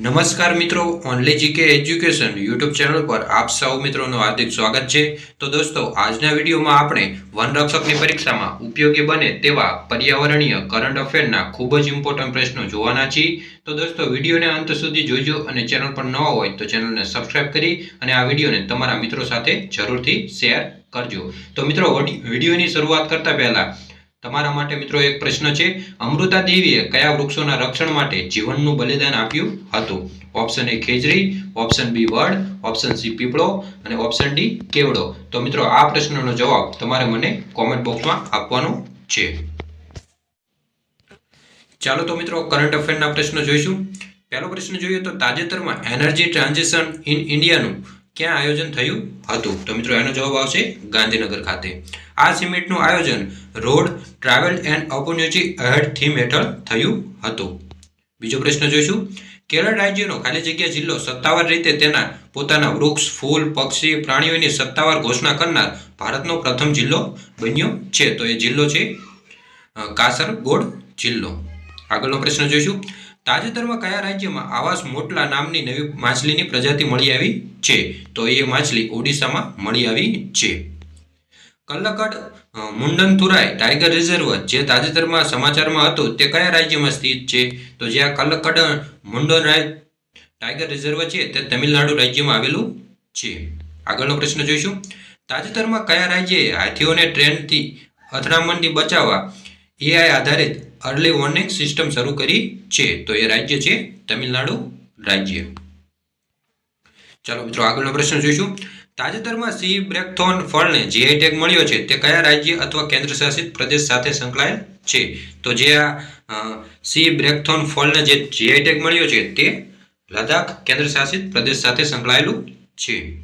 નમસ્કાર મિત્રો only GK education YouTube channel પર આપ સૌ મિત્રોનું હાર્દિક સ્વાગત છે. તો દોસ્તો, આજના વિડીયોમાં આપણે વનરક્ષકની પરીક્ષામાં ઉપયોગી બને તેવા પર્યાવરણીય કરંટ અફેરના ખૂબ જ ઇમ્પોર્ટન્ટ પ્રશ્નો જોવાના છીએ. તો દોસ્તો, વિડીયોને અંત સુધી જોજો અને ચેનલ પર ન હોય તો ચેનલને સબસ્ક્રાઇબ કરી અને આ વિડીયોને તમારા મિત્રો સાથે જરૂરથી શેર કરજો. તો મિત્રો વિડીયોની શરૂઆત કરતા પહેલા તમારા માટે મિત્રો એક પ્રશ્ન છે, અમૃતા દેવીએ કયા વૃક્ષોના રક્ષણ માટે જીવનનું બલિદાન આપ્યું હતું? ઓપ્શન એ ખેજરી ઓપ્શન બી વડ ઓપ્શન સી પીપળો અને ઓપ્શન ડી કેવડો? તો મિત્રો, આ પ્રશ્નનો જવાબ તમારે મને કોમેન્ટ બોક્સમાં આપવાનો છે. ચાલો તો મિત્રો કરંટ અફેરના પ્રશ્નો જોઈશું. પહેલો પ્રશ્ન જોઈએ તો તાજેતરમાં એનર્જી ટ્રાન્ઝિશન ઇન ઇન્ડિયાનું ક્યાં આયોજન થયું હતું? તો મિત્રો એનો જવાબ આવશે ગાંધીનગર ખાતે. આ સમિટનું આયોજન road travel and opportunity ahead theme હેઠળ થયું હતું. બીજો પ્રશ્ન જોઈશું. કેરળ રાજ્યનો ખાલી જગ્યા જિલ્લો સત્તાવાર રીતે તેના પોતાના વૃક્ષ, ફૂલ, પક્ષી, પ્રાણીઓની સત્તાવાર ઘોષણા કરનાર ભારતનો પ્રથમ જિલ્લો બન્યો છે. તો એ જિલ્લો છે કાસરગોડ જિલ્લો. આગળનો પ્રશ્ન જોઈશું. તાજેતરમાં કયા રાજ્યમાં આવાસ મોટલા નામની નવી માછલીની પ્રજાતિ મળી આવી છે? તો એ માછલી ઓડિશામાં મળી આવી છે. કલ્લકડ મુંડનથુરાય ટાઈગર રિઝર્વ જે તાજેતરમાં સમાચારમાં હતું, તે કયા રાજ્યમાં સ્થિત છે? તો જ્યાં કલ્લકડ મુંડનરાય ટાઈગર રિઝર્વ છે, તે તમિલનાડુ રાજ્યમાં આવેલું છે. આગળનો પ્રશ્ન જોઈશું. તાજેતરમાં કયા રાજ્યએ હાથીઓને ટ્રેનથી અથડામણથી બચાવવા એઆઈ આધારિત અર્લી વોર્નિંગ સિસ્ટમ શરૂ કરી છે. તો એ રાજ્ય છે તમિલનાડુ રાજ્ય. ચાલો મિત્રો, આગળનો પ્રશ્ન જોઈશું. તાજેતરમાં સી બ્રેકથોન ફળને જીઆઈ ટેગ મળ્યો છે, તે કયા રાજ્ય અથવા કેન્દ્રશાસિત પ્રદેશ સાથે સંકળાયેલ છે? તો જે આ સી બ્રેકથોન ફળને જે જીઆઈ ટેગ મળ્યો છે, તે લદ્દાખ કેન્દ્રશાસિત પ્રદેશ સાથે સંકળાયેલું છે.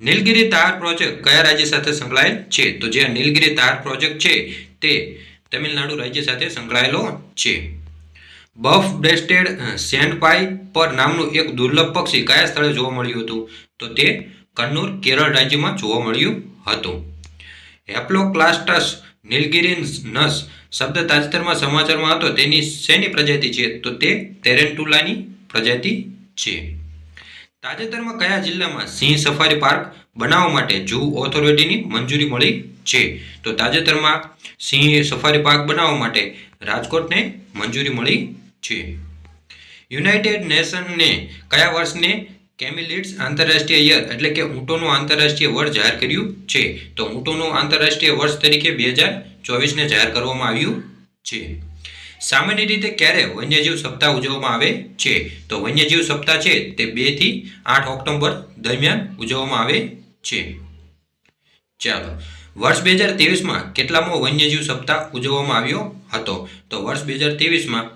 નીલગિરી તાર પ્રોજેક્ટ કયા રાજ્ય સાથે સંકળાયેલ છે? તો જે નીલગિરી તાર પ્રોજેક્ટ છે, તે તમિલનાડુ રાજ્ય સાથે સંકળાયેલો છે. બફ બ્રેસ્ટેડ સેન્ડપાઈ પર નામનું એક દુર્લભ પક્ષી કયા સ્થળે જોવા મળ્યું હતું? તો તે કન્નૂર, કેરળ રાજ્યમાં જોવા મળ્યું હતું. હેપ્લોક્લાસ્ટસ નીલગિરી નસ શબ્દ તાજેતરમાં સમાચારમાં હતો. તેની શેની પ્રજાતિ છે? તો તે ટેરેન્ટુલાની પ્રજાતિ છે. તાજેતરમાં કયા જિલ્લામાં સિંહ સફારી પાર્ક બનાવવા માટે જૂ ઓથોરિટીની મંજૂરી મળી છે? તો તાજેતરમાં સિંહ સફારી પાર્ક બનાવવા માટે રાજકોટને મંજૂરી મળી છે. યુનાઇટેડ નેશનને કયા વર્ષને કેમિલિટ્સ આંતરરાષ્ટ્રીય યર એટલે કે ઊંટોનું આંતરરાષ્ટ્રીય વર્ષ જાહેર કર્યું છે? તો ઊંટોનું આંતરરાષ્ટ્રીય વર્ષ તરીકે બે હજાર ચોવીસને જાહેર કરવામાં આવ્યું છે. સામાન્ય રીતે ક્યારે વન્યજીવ સપ્તાહ ઉજવવામાં આવે છે? તો વન્યજીવ સપ્તાહ છે તે બેથી આઠ ઓક્ટોબર દરમિયાન ઉજવવામાં આવે છે. ચાલો, વર્ષ બે હજાર ત્રેવીસમાં કેટલામો વન્યજીવ સપ્તાહ ઉજવવામાં આવ્યો હતો? તો વર્ષ બે હજાર ત્રેવીસમાં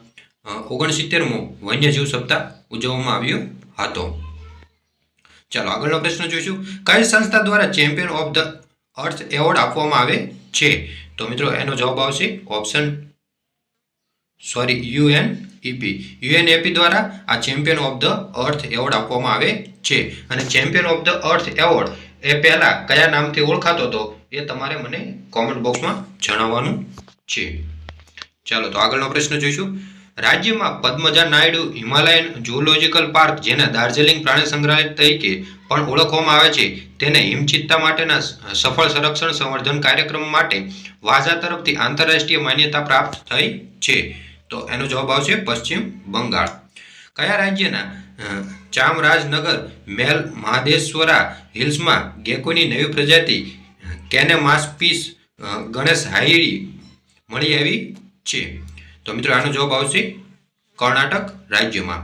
ઓગણસિત્તેરમો વન્યજીવ સપ્તાહ ઉજવવામાં આવ્યો હતો. ચાલો, આગળનો પ્રશ્ન જોઈશું. કઈ સંસ્થા દ્વારા champion of the earth award આપવામાં આવે છે? તો મિત્રો, એનો જવાબ આવશે option sorry UN EP UNEP દ્વારા આ champion of the earth award આપવામાં આવે છે. અને champion of the earth award એ પહેલાં કયા નામથી ઓળખાતો હતો એ તમારે મને કોમેન્ટ બોક્સમાં જણાવવાનું છે. ચાલો, તો આગળનો પ્રશ્ન જોઈશું. રાજ્યમાં Padmaja Naidu Himalayan zoological park જેને દાર્જિલિંગ પ્રાણી સંગ્રહાલય તરીકે પણ ઓળખવામાં આવે છે, તેને હિમચિત્તા માટેના સફળ સંરક્ષણ સંવર્ધન કાર્યક્રમ માટે વાઝા તરફથી આંતરરાષ્ટ્રીય માન્યતા પ્રાપ્ત થઈ છે. તો એનો જવાબ આવશે પશ્ચિમ બંગાળ. કયા રાજ્યના ચામરાજનગર, મેલ મહાદેશ્વરા હિલ્સમાં ગેકોની નવી પ્રજાતિ, કેને માસપીસ ગણેશ હાયરી મળી આવી છે? તો મિત્રો આનો જવાબ આવશે કર્ણાટક રાજ્યમાં.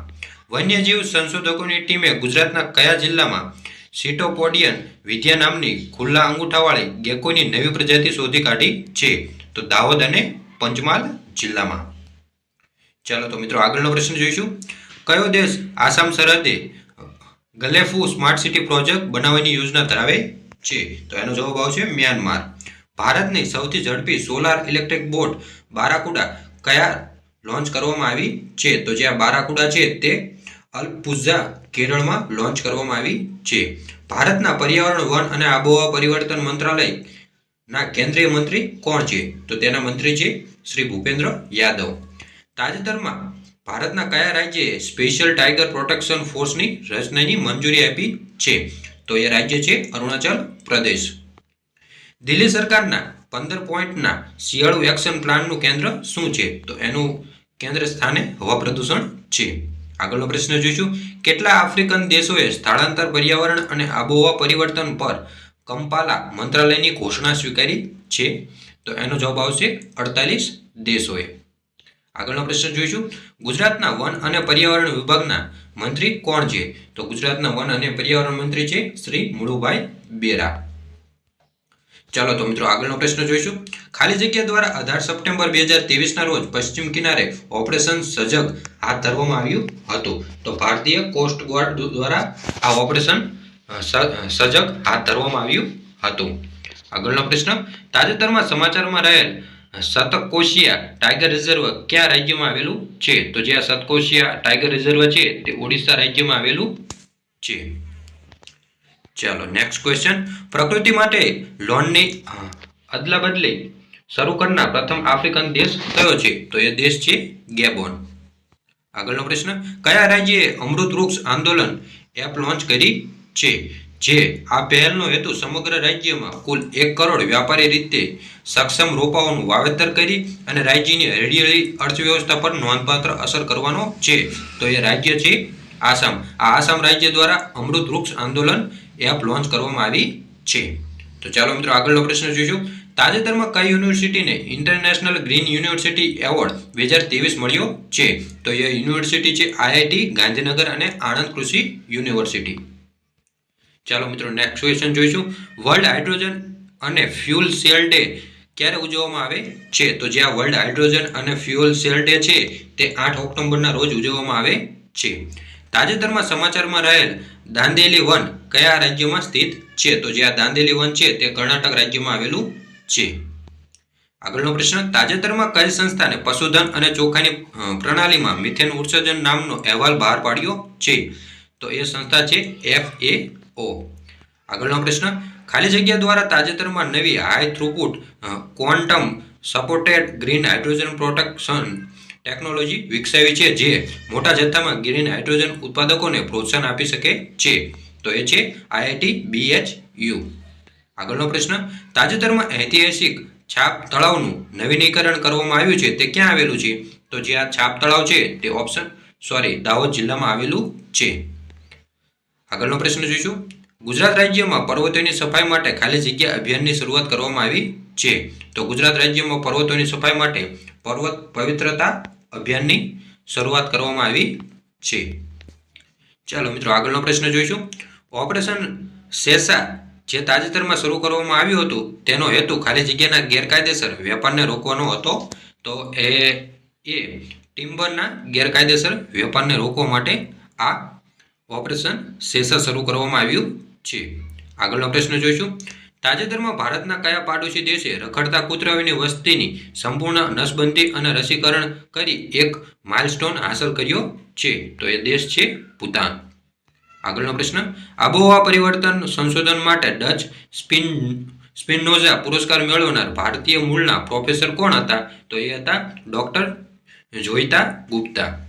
વન્યજીવ સંશોધકોની ટીમે ગુજરાતના કયા જિલ્લામાં સિટોપોડિયન વિદ્યા નામની ખુલ્લા અંગૂઠાવાળી ગેકોની નવી પ્રજાતિ શોધી કાઢી છે? તો દાહોદ અને પંચમહાલ જિલ્લામાં. ચાલો તો મિત્રો આગળનો પ્રશ્ન જોઈશું. કયો દેશ આસામ સરહદે ગલેફુ સ્માર્ટ સિટી પ્રોજેક્ટ બનાવવાની યોજના ધરાવે છે? તો એનો જવાબ આવશે મ્યાનમાર. ભારતની સૌથી ઝડપી સોલાર ઇલેક્ટ્રિક બોટ બારાકુડા કયા લોન્ચ કરવામાં આવી છે? તો જે આ બારાકુડા છે તે અલ્પુઝા કેરળમાં લોન્ચ કરવામાં આવી છે. ભારતના પર્યાવરણ વન અને આબોહવા પરિવર્તન મંત્રાલય ના કેન્દ્રીય મંત્રી કોણ છે? તો તેના મંત્રી છે શ્રી ભૂપેન્દ્ર યાદવ. તાજેતરમાં ભારતના કયા રાજ્યએ સ્પેશિયલ ટાઈગર પ્રોટેક્શન ફોર્સની રચનાની મંજૂરી આપી છે? તો એ રાજ્ય છે અરુણાચલ પ્રદેશ. દિલ્હી સરકારના પંદર પોઈન્ટના શિયાળુ એક્શન પ્લાનનું કેન્દ્ર શું છે? તો એનું કેન્દ્ર સ્થાને હવા પ્રદૂષણ છે. આગળનો પ્રશ્ન જોઈશું. કેટલા આફ્રિકન દેશોએ સ્થળાંતર પર્યાવરણ અને આબોહવા પરિવર્તન પર કંપાલા મંત્રાલયની ઘોષણા સ્વીકારી છે? તો એનો જવાબ આવશે અડતાલીસ દેશોએ. આગળનો પ્રશ્ન જોઈશું. ગુજરાતના વન અને પર્યાવરણ વિભાગના મંત્રી કોણ છે? તો ગુજરાતના વન અને પર્યાવરણ મંત્રી છે શ્રી મુળુભાઈ બેરા. ચાલો તો મિત્રો આગળનો પ્રશ્ન જોઈશું. ખાલી જગ્યા દ્વારા અઢાર સપ્ટેમ્બર બે હજાર ના રોજ પશ્ચિમ કિનારે ઓપરેશન સજગ હાથ ધરવામાં આવ્યું હતું. તો ભારતીય કોસ્ટ ગાર્ડ દ્વારા આ ઓપરેશન સજગ હાથ ધરવામાં આવ્યું હતું. આગળનો પ્રશ્ન, તાજેતરમાં સમાચારમાં રહેલ સતકોશિયા ટાઈગર રિઝર્વ કયા રાજ્યમાં આવેલું છે? તો જે આ સતકોશિયા ટાઈગર રિઝર્વ છે, તે ઓડિશા રાજ્યમાં આવેલું છે. ચાલો નેક્સ્ટ ક્વેશ્ચન પ્રકૃતિ માટે લોનની અદલા બદલી શરૂ કરનાર પ્રથમ આફ્રિકન દેશ કયો છે? તો એ દેશ છે ગેબોન. આગળનો પ્રશ્ન, કયા રાજ્યએ અમૃત વૃક્ષ આંદોલન એપ લોન્ચ કરી છે? જે આ પહેલનો હેતુ સમગ્ર રાજ્યમાં કુલ એક કરોડ વ્યાપારી રીતે સક્ષમ રોપાઓનું વાવેતર કરી અને રાજ્યની હરિયાળી અર્થવ્યવસ્થા પર નોંધપાત્ર અસર કરવાનો છે. તો એ રાજ્ય છે આસામ. આ આસામ રાજ્ય દ્વારા અમૃત વૃક્ષ આંદોલન એપ લોન્ચ કરવામાં આવી છે. તો ચાલો મિત્રો આગળનો પ્રશ્ન જોઈશું. તાજેતરમાં કઈ યુનિવર્સિટીને ઇન્ટરનેશનલ ગ્રીન યુનિવર્સિટી એવોર્ડ બે હજાર ત્રેવીસ મળ્યો છે? તો એ યુનિવર્સિટી છે આઈઆઈટી ગાંધીનગર અને આણંદ કૃષિ યુનિવર્સિટી. ચાલો મિત્રો નેક્સ્ટ ક્વેશ્ચન જોઈશું. World hydrogen and fuel cell day ક્યારે ઉજવવામાં આવે છે? તો જે આ world hydrogen and fuel cell day છે, તે આઠ ઓક્ટોબરના રોજ ઉજવવામાં આવે છે. તાજેતરમાં સમાચારમાં રહેલ દાંદેલી વન કયા રાજ્યમાં સ્થિત છે? તો જે આ દાંદેલી વન છે, તે કર્ણાટક રાજ્યમાં આવેલું છે. આગળનો પ્રશ્ન, તાજેતરમાં કઈ સંસ્થાને પશુધન અને ચોખાની પ્રણાલીમાં મિથેન ઉત્સર્જન નામનો અહેવાલ બહાર પાડ્યો છે? તો એ સંસ્થા છે એફ એ ઓ. આગળનો પ્રશ્ન, ખાલી જગ્યા દ્વારા તાજેતરમાં નવી high throughput quantum supported green hydrogen protection technology વિકસાવી છે જે મોટા જથ્થામાં ગ્રીન હાઇડ્રોજન ઉત્પાદકોને પ્રોત્સાહન આપી શકે છે. તો એ છે આઈઆઈટી બીએચયુ આગળનો પ્રશ્ન, તાજેતરમાં ઐતિહાસિક છાપ તળાવનું નવીનીકરણ કરવામાં આવ્યું છે તે ક્યાં આવેલું છે? તો જે આ છાપ તળાવ છે તે ઓપ્શન સોરી દાહોદ જિલ્લામાં આવેલું છે. આગળનો પ્રશ્ન જોઈશું. ગુજરાત રાજ્યમાં પર્વતોની સફાઈ માટે ખાલી જગ્યા અભિયાનની શરૂઆત કરવામાં આવી છે. તો ગુજરાત રાજ્યમાં પર્વતોની સફાઈ માટે પર્વત પવિત્રતા અભિયાનની શરૂઆત કરવામાં આવી છે. ચાલો મિત્રો, આગળનો પ્રશ્ન જોઈશું. ઓપરેશન શેષા જે તાજેતરમાં શરૂ કરવામાં આવ્યું હતું, તેનો હેતુ ખાલી જગ્યાના ગેરકાયદેસર વેપારને રોકવાનો હતો. તો એ એ ટિમ્બરના ગેરકાયદેસર વેપારને રોકવા માટે આ ઓપરેશન શેષા શરૂ કરવામાં આવ્યું છે. આગળનો પ્રશ્ન જોઈશું. તાજેતરમાં ભારતના કયા પાડોશી દેશે રખડતા કૂતરાઓની વસ્તીની સંપૂર્ણ નસબંધી અને રસીકરણ કરી એક માઇલસ્ટોન હાંસલ કર્યો છે? તો એ દેશ છે ભૂતાન. આગળનો પ્રશ્ન, આબોહવા પરિવર્તન સંશોધન માટે ડચ સ્પિન, સ્પિનોઝા પુરસ્કાર મેળવનાર ભારતીય મૂળના પ્રોફેસર કોણ હતા? તો એ હતા ડૉક્ટર જોઈતા ગુપ્તા.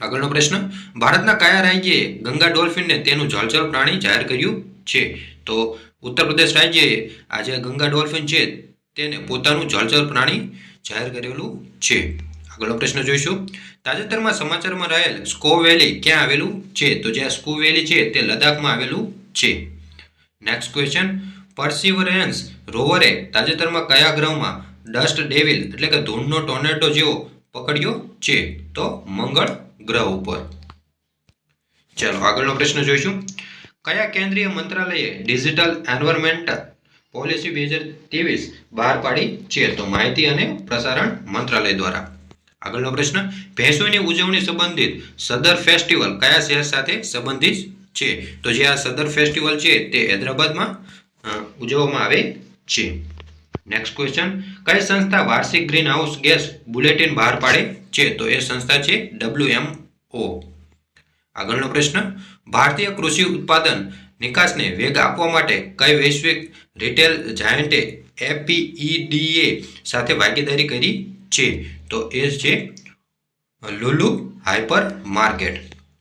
આગળનો પ્રશ્ન, ભારતના કયા રાજ્યએ ગંગા ડોલ્ફિનને તેનું જળચર પ્રાણી જાહેર કર્યું છે? તો ઉત્તર પ્રદેશ રાજ્યએ આ જે ગંગા ડોલ્ફિન છે, તેને પોતાનું જળચર પ્રાણી જાહેર કરેલું છે. આગળનો પ્રશ્ન જોઈશું. તાજેતરમાં સમાચારમાં રહેલ સ્કો વેલી ક્યાં આવેલું છે? તો જે સ્કો વેલી છે, તે લદ્દાખમાં આવેલું છે. નેક્સ્ટ ક્વેશ્ચન પર્સિવરન્સ રોવરે તાજેતરમાં કયા ગ્રહમાં ડસ્ટ ડેવિલ એટલે કે ધૂળનો ટોનેટો જેવો પકડ્યો છે? તો મંગળ ગ્રહ ઉપર. ચાલો, આગળનો પ્રશ્ન જોઈશું. કયા કેન્દ્રીય મંત્રાલયે ડિજિટલ એન્વાયરમેન્ટ પોલિસી બે હજાર ત્રેવીસ બહાર પાડી છે? તો માહિતી અને પ્રસારણ મંત્રાલય દ્વારા. આગળનો પ્રશ્ન, ભેંસોની ઉજવણી સંબંધિત સદર ફેસ્ટિવલ કયા શહેર સાથે સંબંધિત છે? તો જે આ સદર ફેસ્ટિવલ છે તે હૈદરાબાદમાં ઉજવવામાં આવે છે. નેક્સ્ટ ક્વેશ્ચન કઈ સંસ્થા વાર્ષિક ગ્રીન હાઉસ ગેસ બુલેટિન બહાર પાડે છે? તો એ સંસ્થા છે ડબલ્યુએમઓ આગળનો પ્રશ્ન. ભારતીય કૃષિ ઉત્પાદન નિકાસને વેગ આપવા માટે કઈ વૈશ્વિક રિટેલ જાયન્ટે એપીઈડીએ સાથે ભાગીદારી કરી છે? તો એ છે લુલુ હાઇપર માર્કેટ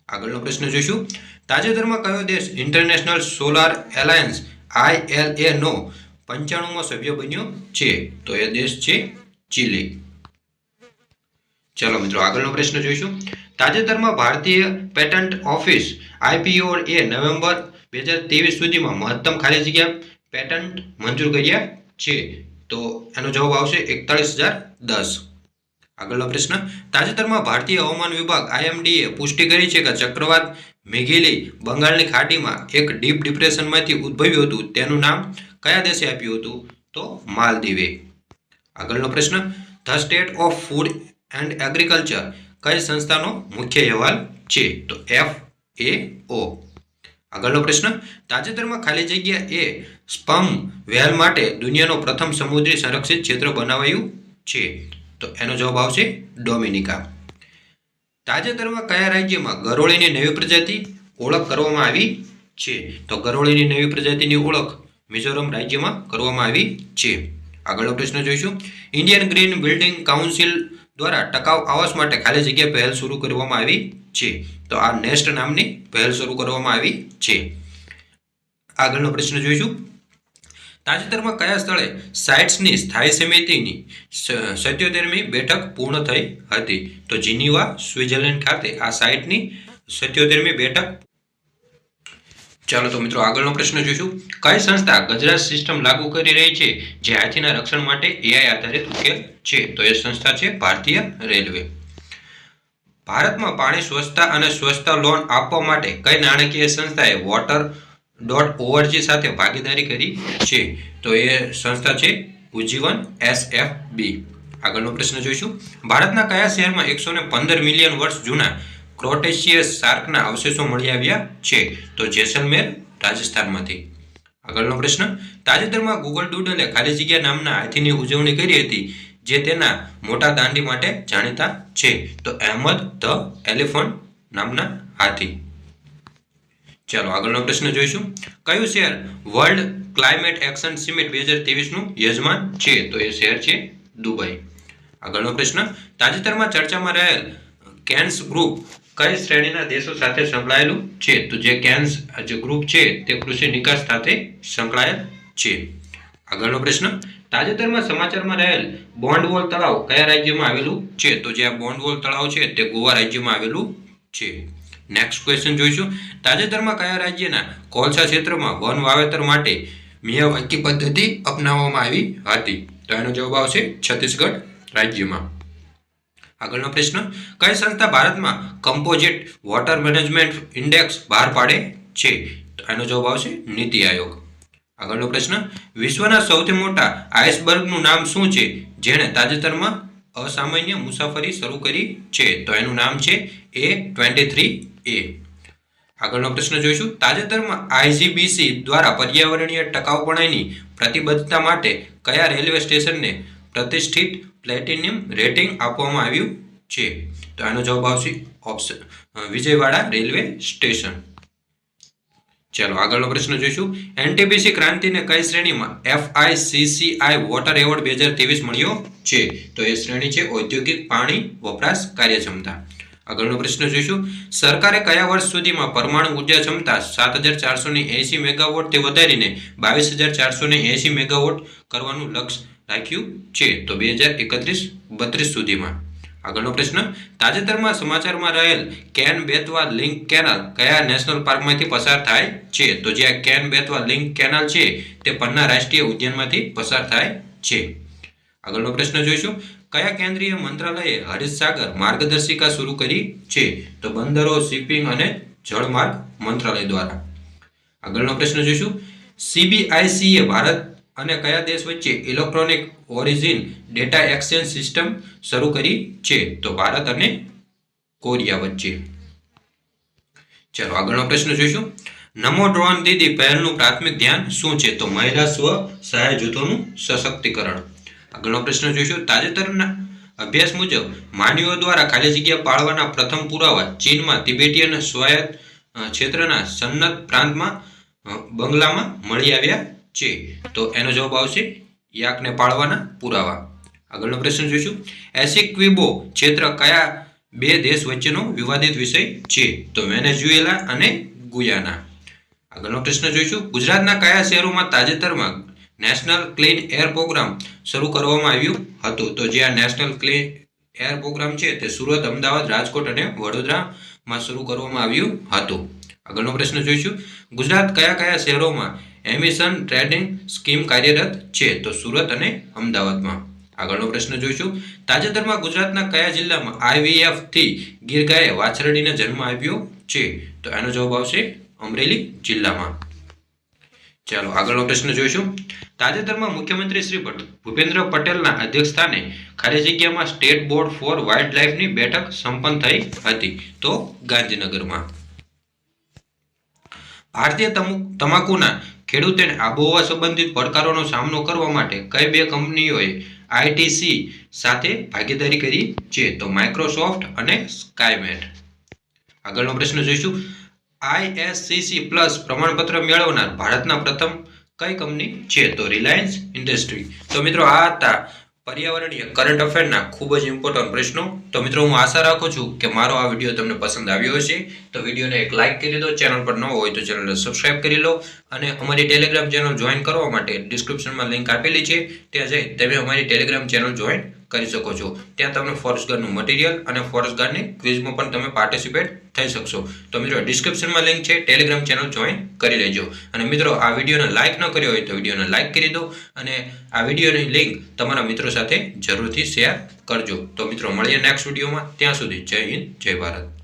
આગળનો પ્રશ્ન જોઈશું. તાજેતરમાં કયો દેશ ઇન્ટરનેશનલ સોલાર એલાયન્સ આઈએલએ નો પંચાણુંમો સભ્ય બન્યો છે. તો એ દેશ છે ચીલી. ચાલો મિત્રો, આગળનો પ્રશ્ન જોઈશું. તાજેતરમાં ભારતીય પેટન્ટ ઓફિસ આઈપીઓ એ નવેમ્બર બે હજાર ત્રેવીસ સુધીમાં મહત્તમ ખાલી જગ્યા પેટન્ટ મંજૂર કર્યા છે. તો એનો જવાબ આવશે એકતાળીસ હજાર દસ. આગળનો પ્રશ્ન, તાજેતરમાં ભારતીય હવામાન વિભાગ આઈએમડીએ પુષ્ટિ કરી છે કે ચક્રવાત મેઘેલી બંગાળની ખાડીમાં એક ડીપ ડિપ્રેશનમાંથી ઉદ્ભવ્યું હતું. તેનું નામ કયા દેશે આપ્યું હતું? તો માલદીવે. આગળનો પ્રશ્ન, the state of food and agriculture કઈ સંસ્થાનો મુખ્ય અહેવાલ છે? તો એફ એ ઓ આગળનો પ્રશ્ન, તાજેતરમાં ખાલી જગ્યા એ સ્પમ વેલ માટે દુનિયાનો પ્રથમ સમુદ્રી સંરક્ષિત ક્ષેત્ર બનાવાયું છે? તો એનો જવાબ આવશે ડોમિનિકા. તાજેતરમાં કયા રાજ્યમાં ગરોળીની નવી પ્રજાતિ ઓળખ કરવામાં આવી છે? તો ગરોળીની નવી પ્રજાતિની ઓળખ મિઝોરમ રાજ્યમાં કરવામાં આવી છે. આગળનો પ્રશ્ન જોઈશું. ઇન્ડિયન ગ્રીન બિલ્ડિંગ કાઉન્સિલ દ્વારા ટકાઉ આવાસ માટે ખાલી જગ્યા પહેલ શરૂ કરવામાં આવી છે. તો આ નેસ્ટ નામની પહેલ શરૂ કરવામાં આવી છે. આગળનો પ્રશ્ન જોઈશું. તાજેતરમાં કયા સ્થળે સાઇટ્સની સ્થાયી સમિતિની સત્યોતેરમી બેઠક પૂર્ણ થઈ હતી? તો જીનીવા, સ્વિટ્ઝરલેન્ડ ખાતે આ સાઇટની સત્યોતેરમી બેઠક ચાલો તો મિત્રો આગળનો પ્રશ્ન જોઈશું. કઈ સંસ્થા ગજરાત સિસ્ટમ લાગુ કરી રહી છે, જે હાથીના રક્ષણ માટે એઆઈ આધારિત ઉકેલ છે? તો એ સંસ્થા છે ભારતીય રેલવે. ભારતમાં પાણી સ્વચ્છતા અને સ્વચ્છતા લોન આપવા માટે કઈ નાણાકીય સંસ્થાએ વોટર ડોટ ઓઆરજી સાથે ભાગીદારી કરી છે? તો એ સંસ્થા છે ઉજ્જીવન એસએફબી. આગળનો પ્રશ્ન જોઈશું. ભારતના કયા શહેરમાં એકસો મિલિયન વર્ષ જૂના ક્રોટેશિયસ શાર્કના અવશેષો મળી આવ્યા છે. તો જેસલમેર રાજસ્થાનમાંથી. આગળનો પ્રશ્ન, તાજેતરમાં ગૂગલ ડૂડલે ખાલી જગ્યા નામના હાથીની ઉજવણી કરી હતી, જે તેના મોટા દાંડી માટે જાણીતા છે. તો અહેમદ ધ એલિફન્ટ નામના હાથી. ચાલો, આગળનો પ્રશ્ન જોઈશું. કયું શહેર વર્લ્ડ ક્લાઇમેટ એક્શન સિમિટ બે હજાર ત્રેવીસનું યજમાન છે? તો એ શહેર છે દુબઈ. આગળનો પ્રશ્ન, તાજેતરમાં ચર્ચામાં રહેલ કેન્સ ગ્રુપ કઈ શ્રેણીના દેશો સાથે સંકળાયેલું છે? તો જે કેન્સ જે ગ્રુપ છે, તે કૃષિ નિકાસ સાથે સંકળાયેલ છે. આગળનો પ્રશ્ન, તાજેતરમાં સમાચારમાં રહેલ બોન્ડવોલ તળાવ કયા રાજ્યમાં આવેલું છે? તો જે આ બોન્ડવોલ તળાવ છે, તે ગોવા રાજ્યમાં આવેલું છે. નેક્સ્ટ ક્વેશ્ચન જોઈશું. તાજેતરમાં કયા રાજ્યના કોલસા ક્ષેત્રમાં વન વાવેતર માટે મિયાવાકી પદ્ધતિ અપનાવવામાં આવી હતી? તો એનો જવાબ આવશે છત્તીસગઢ રાજ્યમાં. આગળનો પ્રશ્ન, કઈ સંસ્થા ભારતમાં કમ્પોઝિટ વોટર મેનેજમેન્ટ ઇન્ડેક્સ બહાર પાડે છે? એનો જવાબ આવશે નીતિ આયોગ. આગળનો પ્રશ્ન, વિશ્વના સૌથી મોટા આઇસબર્ગનું નામ શું છે, જેણે તાજેતરમાં અસામાન્ય મુસાફરી શરૂ કરી છે? તો એનું નામ છે એ ટ્વેન્ટી થ્રી એ આગળનો પ્રશ્ન જોઈશું, તાજેતરમાં આઈજીબીસી દ્વારા પર્યાવરણીય ટકાઉપણાની પ્રતિબદ્ધતા માટે કયા રેલવે સ્ટેશનને પ્રતિષ્ઠિત પ્લેટિનિયમ રેટિંગ આપવામાં આવ્યું છે. તો આનો જવાબ આવશે ઓપ્શન વિજયવાડા રેલવે સ્ટેશન. ચાલો આગળનો પ્રશ્ન જોઈશું. એનટીપીસી ક્રાંતિને કઈ શ્રેણીમાં એફઆઈસીસીઆઈ વોટર એવોર્ડ બે હજાર ત્રેવીસ મળ્યો છે? તો એ શ્રેણી છે ઔદ્યોગિક પાણી વપરાશ કાર્યક્ષમતા. આગળનો પ્રશ્ન જોઈશું. સરકારે કયા વર્ષ સુધીમાં પરમાણુ ઊર્જા ક્ષમતા સાત હજાર ચારસો ને એસી મેગાવોટથી વધારીને બાવીસ હજાર ચારસો ને એસી મેગાવોટ કરવાનું લક્ષ્ય રાખ્યું છે, તો બે હજાર એકત્રીસ, બત્રીસ સુધીમાં. આગળનો પ્રશ્ન, તાજેતરમાં સમાચારમાં રહેલ કેન બેતવા લિંક કેનાલ કયા નેશનલ પાર્કમાંથી પસાર થાય છે? તો જે આ કેન બેતવા લિંક કેનાલ છે, તે પન્ના રાષ્ટ્રીય ઉદ્યાનમાંથી પસાર થાય છે. આગળનો પ્રશ્ન જોઈશું. કયા કેન્દ્રીય મંત્રાલયે હરીશ સાગર માર્ગદર્શિકા શરૂ કરી છે? તો બંદરો, શિપિંગ અને જળમાર્ગ મંત્રાલય દ્વારા. આગળનો પ્રશ્ન જોઈશું. સીબીઆઈસીએ ભારત અને કયા દેશ વચ્ચે electronic origin data exchange system શરૂ કરી છે? તો ભારત અને કોરિયા વચ્ચે. ચાલો આગળનો પ્રશ્ન જોઈશું. નમો ડ્રોન દીદી પહેલનું પ્રાથમિક ધ્યાન શું છે? તો મહિલા સ્વ સહાય જૂથોનું સશક્તિકરણ. આગળનો પ્રશ્ન જોઈશું. તાજેતરના અભ્યાસ મુજબ માનવીઓ દ્વારા ખાલી જગ્યા પાળવાના પ્રથમ પુરાવા ચીનમાં તિબેટીયન સ્વાયત્ત અ, ક્ષેત્રના સન્નત પ્રાંતમાં બંગલામાં મળી આવ્યા છે. તો એનો જવાબ આવશે યાકને પાળવાના પુરાવા. આગળનો પ્રશ્ન જોઈશું. એસિક્વિબો ક્ષેત્ર કયા બે દેશ વચ્ચેનો વિવાદિત વિષય છે? તો વેનેઝુએલા અને ગુયાના. આગળનો પ્રશ્ન જોઈશું. ગુજરાતના કયા શહેરોમાં તાજેતરમાં નેશનલ ક્લીન એર પ્રોગ્રામ શરૂ કરવામાં આવ્યું હતું? તો જે આ નેશનલ ક્લીન એર પ્રોગ્રામ છે તે સુરત, અમદાવાદ, રાજકોટ અને વડોદરામાં શરૂ કરવામાં આવ્યું હતું. આગળનો પ્રશ્ન જોઈશું. ગુજરાત કયા કયા શહેરોમાં એમિશન ટ્રેડિંગ સ્કીમ કાર્યરત છે? તો સુરત અને અમદાવાદમાં. આગળનો પ્રશ્ન જોઈશું. તાજેતરમાં ગુજરાતના કયા જિલ્લામાં આઈવીએફથી ગીર ગાયે વાછરડીને જન્મ આપ્યો છે? તો એનો જવાબ આવશે અમરેલી જિલ્લામાં. ચાલો, આગળનો પ્રશ્ન જોઈશું. તાજેતરમાં મુખ્યમંત્રી શ્રી ભૂપેન્દ્ર પટેલના અધ્યક્ષસ્થાને ખાલી જગ્યામાં સ્ટેટ બોર્ડ ફોર વાઇલ્ડ લાઇફની બેઠક સંપન્ન થઈ હતી. તો ગાંધીનગરમાં. ભારતીય તમાકુના ખેડૂતોને આબોહવા સંબંધિત પડકારોનો સામનો કરવા માટે કઈ બે કંપનીઓએ આઈટીસી સાથે ભાગીદારી કરી છે? તો માઇક્રોસોફ્ટ અને સ્કાયમેટ. આગળનો પ્રશ્ન જોઈશું. આઈએસસીસી પ્લસ પ્રમાણપત્ર મેળવનાર ભારતના પ્રથમ કઈ કંપની છે? તો રિલાયન્સ ઇન્ડસ્ટ્રી. તો મિત્રો આ હતા પર્યાવરણીય કરંટ અફેરના ખૂબ જ ઇમ્પોર્ટન્ટ પ્રશ્નો. તો મિત્રો, હું આશા રાખું છું કે મારો આ વીડિયો તમને પસંદ આવ્યો હશે. તો વિડીયોને એક લાઇક કરી દો. ચેનલ પર ન હોય તો ચેનલને સબસ્ક્રાઇબ કરી લો. અને અમારી ટેલિગ્રામ ચેનલ જોઈન કરવા માટે ડિસ્ક્રિપ્શનમાં લિંક આપેલી છે. ત્યાં જઈ તમે અમારી ટેલિગ્રામ ચેનલ જોઈન કરી શકો છો. ત્યાં તમને ફોરેસ્ટ ગાર્ડનું મટીરિયલ અને ફોરેસ્ટ ગાર્ડની ક્વિઝમાં પણ તમે પાર્ટિસિપેટ થઈ શકશો. તો મિત્રો ડિસ્ક્રિપ્શનમાં લિંક છે ટેલિગ્રામ ચેનલ જોઈન કરી લેજો. અને મિત્રો, આ વિડીયોને લાઇક ન કર્યો હોય તો વિડીયોને લાઇક કરી દો અને આ વિડીયોની લિંક તમારા મિત્રો સાથે જરૂરથી શેર કરજો. તો મિત્રો, મળીએ નેક્સ્ટ વિડીયોમાં ત્યાં સુધી જય હિન્દ, જય ભારત.